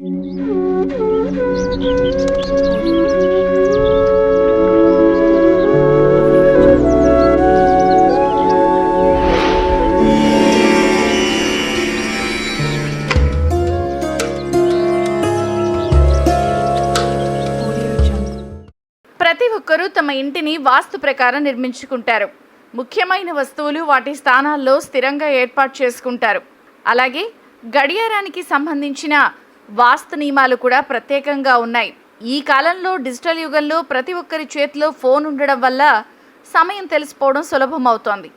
ప్రతి ఒక్కరూ తమ ఇంటిని వాస్తు ప్రకారం నిర్మించుకుంటారు. ముఖ్యమైన వస్తువులు వాటి స్థానాల్లో స్థిరంగా ఏర్పాటు చేసుకుంటారు. అలాగే గడియారానికి సంబంధించిన వాస్తు నియమాలు కూడా ప్రత్యేకంగా ఉన్నాయి. ఈ కాలంలో డిజిటల్ యుగంలో ప్రతి ఒక్కరి చేతిలో ఫోన్ ఉండడం వల్ల సమయం తెలిసిపోవడం సులభం అవుతోంది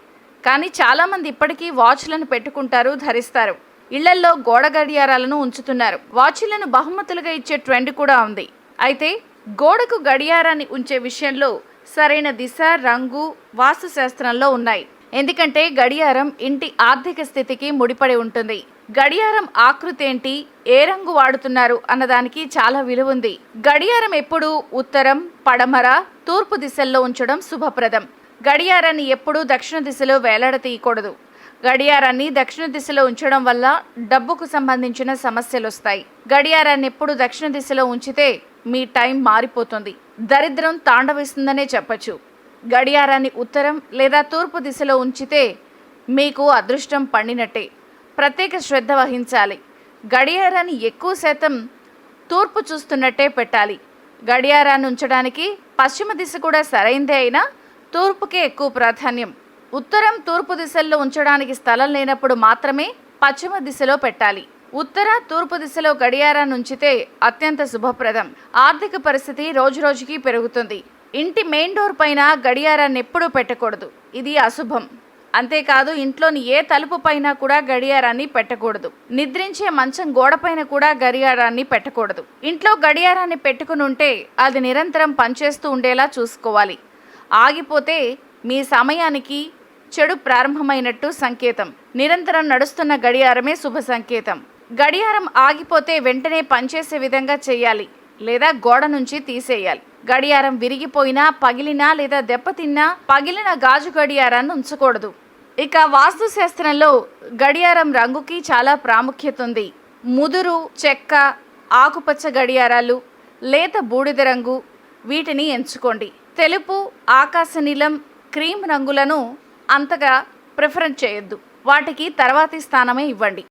కానీ చాలామంది ఇప్పటికీ వాచ్లను పెట్టుకుంటారు ధరిస్తారు. ఇళ్ళల్లో గోడ గడియారాలను ఉంచుతున్నారు. వాచ్లను బహుమతులుగా ఇచ్చే ట్రెండ్ కూడా ఉంది. అయితే గోడకు గడియారాన్ని ఉంచే విషయంలో సరైన దిశ రంగు వాస్తు శాస్త్రంలో ఉన్నాయి. ఎందుకంటే గడియారం ఇంటి ఆర్థిక స్థితికి ముడిపడి ఉంటుంది. గడియారం ఆకృతేంటి? ఏ రంగు వాడుతున్నారు? అన్నదానికి చాలా విలువ ఉంది గడియారం ఎప్పుడు? ఉత్తరం పడమర తూర్పు దిశల్లో ఉంచడం శుభప్రదం. గడియారాన్ని ఎప్పుడూ దక్షిణ దిశలో వేలాడతీయకూడదు. గడియారాన్ని దక్షిణ దిశలో ఉంచడం వల్ల డబ్బుకు సంబంధించిన సమస్యలు వస్తాయి గడియారాన్ని ఎప్పుడు దక్షిణ దిశలో ఉంచితే మీ టైం మారిపోతుంది. దరిద్రం తాండవిస్తుందనే చెప్పచ్చు. గడియారాన్ని ఉత్తరం లేదా తూర్పు దిశలో ఉంచితే మీకు అదృష్టం పండినట్టే. ప్రత్యేక శ్రద్ధ వహించాలి. గడియారాన్ని ఎక్కువ శాతం తూర్పు చూస్తున్నట్టే పెట్టాలి. గడియారాన్ని ఉంచడానికి పశ్చిమ దిశ కూడా సరైందే అయినా తూర్పుకే ఎక్కువ ప్రాధాన్యం. ఉత్తరం తూర్పు దిశల్లో ఉంచడానికి స్థలం లేనప్పుడు మాత్రమే పశ్చిమ దిశలో పెట్టాలి. ఉత్తర తూర్పు దిశలో గడియారాన్ని ఉంచితే అత్యంత శుభప్రదం. ఆర్థిక పరిస్థితి రోజురోజుకి పెరుగుతుంది. ఇంటి మెయిన్ డోర్ పైన గడియారాన్ని ఎప్పుడూ పెట్టకూడదు. ఇది అశుభం. అంతేకాదు ఇంట్లోని ఏ తలుపు పైన కూడా గడియారాన్ని పెట్టకూడదు. నిద్రించే మంచం గోడపైన కూడా గడియారాన్ని పెట్టకూడదు. ఇంట్లో గడియారాన్ని పెట్టుకుని ఉంటే అది నిరంతరం పనిచేస్తూ ఉండేలా చూసుకోవాలి. ఆగిపోతే మీ సమయానికి చెడు ప్రారంభమైనట్టు సంకేతం. నిరంతరం నడుస్తున్న గడియారమే శుభ సంకేతం. గడియారం ఆగిపోతే వెంటనే పనిచేసే విధంగా చేయాలి లేదా గోడ నుంచి తీసేయాలి. గడియారం విరిగిపోయినా పగిలినా లేదా దెబ్బతిన్నా పగిలిన గాజు గడియారాన్ని ఉంచకూడదు. ఇక వాస్తుశాస్త్రంలో గడియారం రంగుకి చాలా ప్రాముఖ్యత ఉంది. ముదురు చెక్క ఆకుపచ్చ గడియారాలు లేత బూడిద రంగు వీటిని ఎంచుకోండి. తెలుపు ఆకాశ నీలం క్రీమ్ రంగులను అంతగా ప్రిఫరెన్స్ చేయొద్దు. వాటికి తర్వాతి స్థానమే ఇవ్వండి.